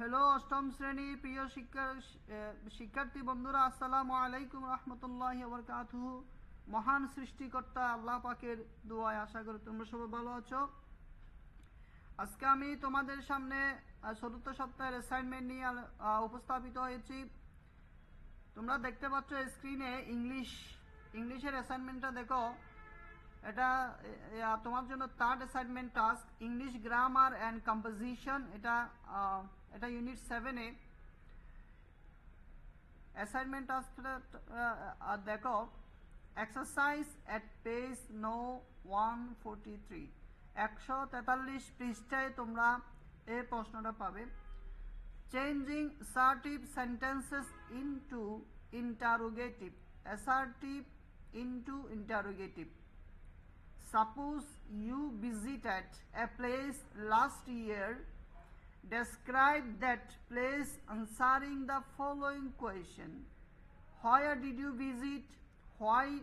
Hello, অষ্টম শ্রেণি প্রিয় শিক্ষা শিক্ষার্থী বন্ধুরা, আসসালামু আলাইকুম রহমতুল্লাহ বরকাতুহু। মহান সৃষ্টিকর্তা আল্লাহ পাকের দোয়ায় আশা করি তোমরা সবাই ভালো আছো। আজকে আমি তোমাদের সামনে চতুর্থ সপ্তাহের অ্যাসাইনমেন্ট নিয়ে উপস্থাপিত হয়েছি। তোমরা দেখতে পাচ্ছ স্ক্রিনে ইংলিশ ইংলিশের অ্যাসাইনমেন্টটা দেখো। এটা এ, এ, তোমার জন্য third assignment task English grammar and composition এটা এটা ইউনিট সেভেনে অ্যাসাইনমেন্ট টাস্কটা দেখো exercise at page no one forty three একশো তেতাল্লিশ পৃষ্ঠায় তোমরা এই প্রশ্নটা পাবে। Changing assertive sentences into interrogative assertive into interrogative suppose you visited a place last year describe that place answering the following question where did you visit why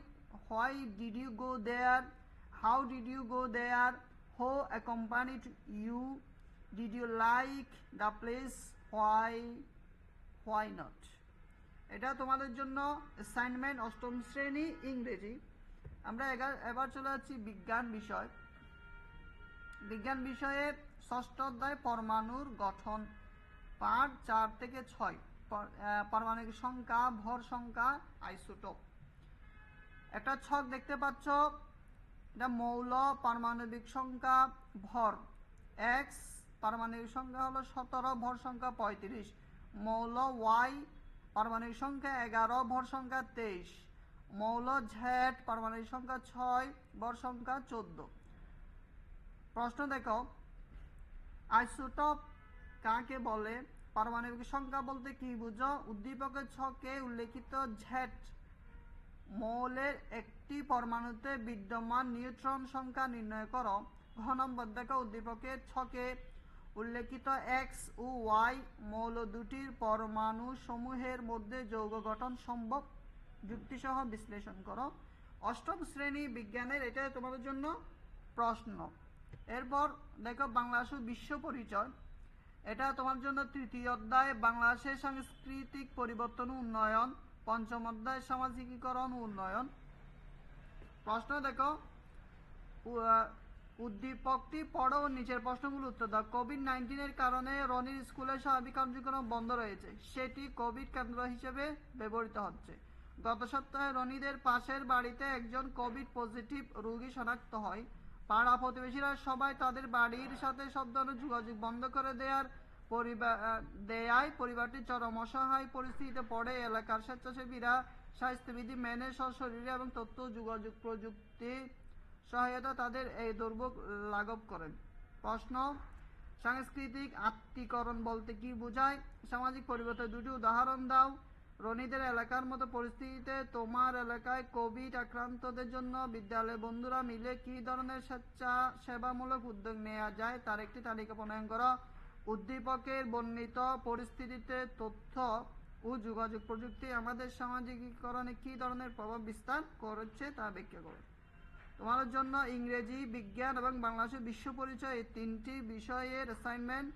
why did you go there how did you go there who accompanied you did you like the place why why not এটা তোমাদের জন্য assignment অষ্টম শ্রেণী ইংরেজি আমরা এবার চলে যাচ্ছি বিজ্ঞান বিষয়। বিজ্ঞান বিষয়ে ষষ্ঠ অধ্যায় পরমাণুর গঠন পাঠ চার থেকে ছয়। পর- পারমাণবিক সংখ্যা, ভর সংখ্যা, আইসোটোপ। একটা ছক দেখতে পাচ্ছ, এটা মৌল, পারমাণবিক সংখ্যা, ভর। এক্স পারমাণবিক সংখ্যা হলো সতেরো, ভর সংখ্যা পঁয়ত্রিশ। মৌল ওয়াই পারমাণবিক সংখ্যা এগারো, ভর সংখ্যা তেইশ। মৌল ঝেড পারমাণবিক সংখ্যা ছয় বর সংখ্যা চোদ্দ। প্রশ্ন দেখো, আইসোটপ কাকে বলে? পারমাণবিক সংখ্যা বলতে কি বুঝো? উদ্দীপকের ছকে উল্লেখিত ঝেড মৌলের একটি পরমাণুতে বিদ্যমান নিউট্রন সংখ্যা নির্ণয় করো। ঘ নম্বর দেখো, উদ্দীপকের ছকে উল্লেখিত এক্স ও ওয়াই মৌল দুটির পরমাণু সমূহের মধ্যে যৌগ গঠন সম্ভব? যুক্তিসহ বিশ্লেষণ করো। অষ্টম শ্রেণি বিজ্ঞানের এটা তোমাদের জন্য প্রশ্ন। এরপর দেখো বাংলাদেশ বিশ্ব পরিচয়। এটা তোমার জন্য তৃতীয় অধ্যায় বাংলাদেশের সাংস্কৃতিক পরিবর্তন উন্নয়ন। পঞ্চম অধ্যায়, সামাজিকীকরণ উন্নয়ন। প্রশ্ন দেখো উদ্দীপকটি পড়ো নিচের প্রশ্নগুলো উত্তর দাও। কোভিড নাইন্টিনের কারণে রনির স্কুলের স্বাভাবিক কার্যক্রম বন্ধ রয়েছে। সেটি কোভিড কেন্দ্র হিসেবে ব্যবহৃত হচ্ছে। গত সপ্তাহে রনিদের পাশের বাড়িতে একজন কোভিড পজিটিভ রোগী শনাক্ত হয়। পাড়া প্রতিবেশীরা সবাই তাদের বাড়ির সাথে সব ধরনের যোগাযোগ বন্ধ করে দেওয়ার পরিবার দেয়ায় পরিবারটি চরম অসহায় পরিস্থিতিতে পড়ে। এলাকার স্বেচ্ছাসেবীরা স্বাস্থ্যবিধি মেনে সশরীরে এবং তথ্য যোগাযোগ প্রযুক্তি সহায়তা তাদের এই দুর্ভোগ লাঘব করেন। প্রশ্ন, সাংস্কৃতিক আত্মীকরণ বলতে কি বোঝায়? সামাজিক পরিবর্তন দুটি উদাহরণ দাও। রনিদের এলাকার মতো পরিস্থিতিতে তোমার এলাকায় কোভিড আক্রান্তদের জন্য বিদ্যালয়ে বন্ধুরা মিলে কি ধরনের স্বেচ্ছা সেবামূলক উদ্যোগ নেওয়া যায় তার একটি তালিকা প্রণয়ন করা। উদ্দীপকের বর্ণিত পরিস্থিতিতে তথ্য ও যোগাযোগ প্রযুক্তি আমাদের সামাজিকীকরণে কি ধরনের প্রভাব বিস্তার করেছে তা ব্যাখ্যা করো। তোমাদের জন্য ইংরেজি, বিজ্ঞান এবং বাংলাদেশের বিশ্ব পরিচয় এই তিনটি বিষয়ের অ্যাসাইনমেন্ট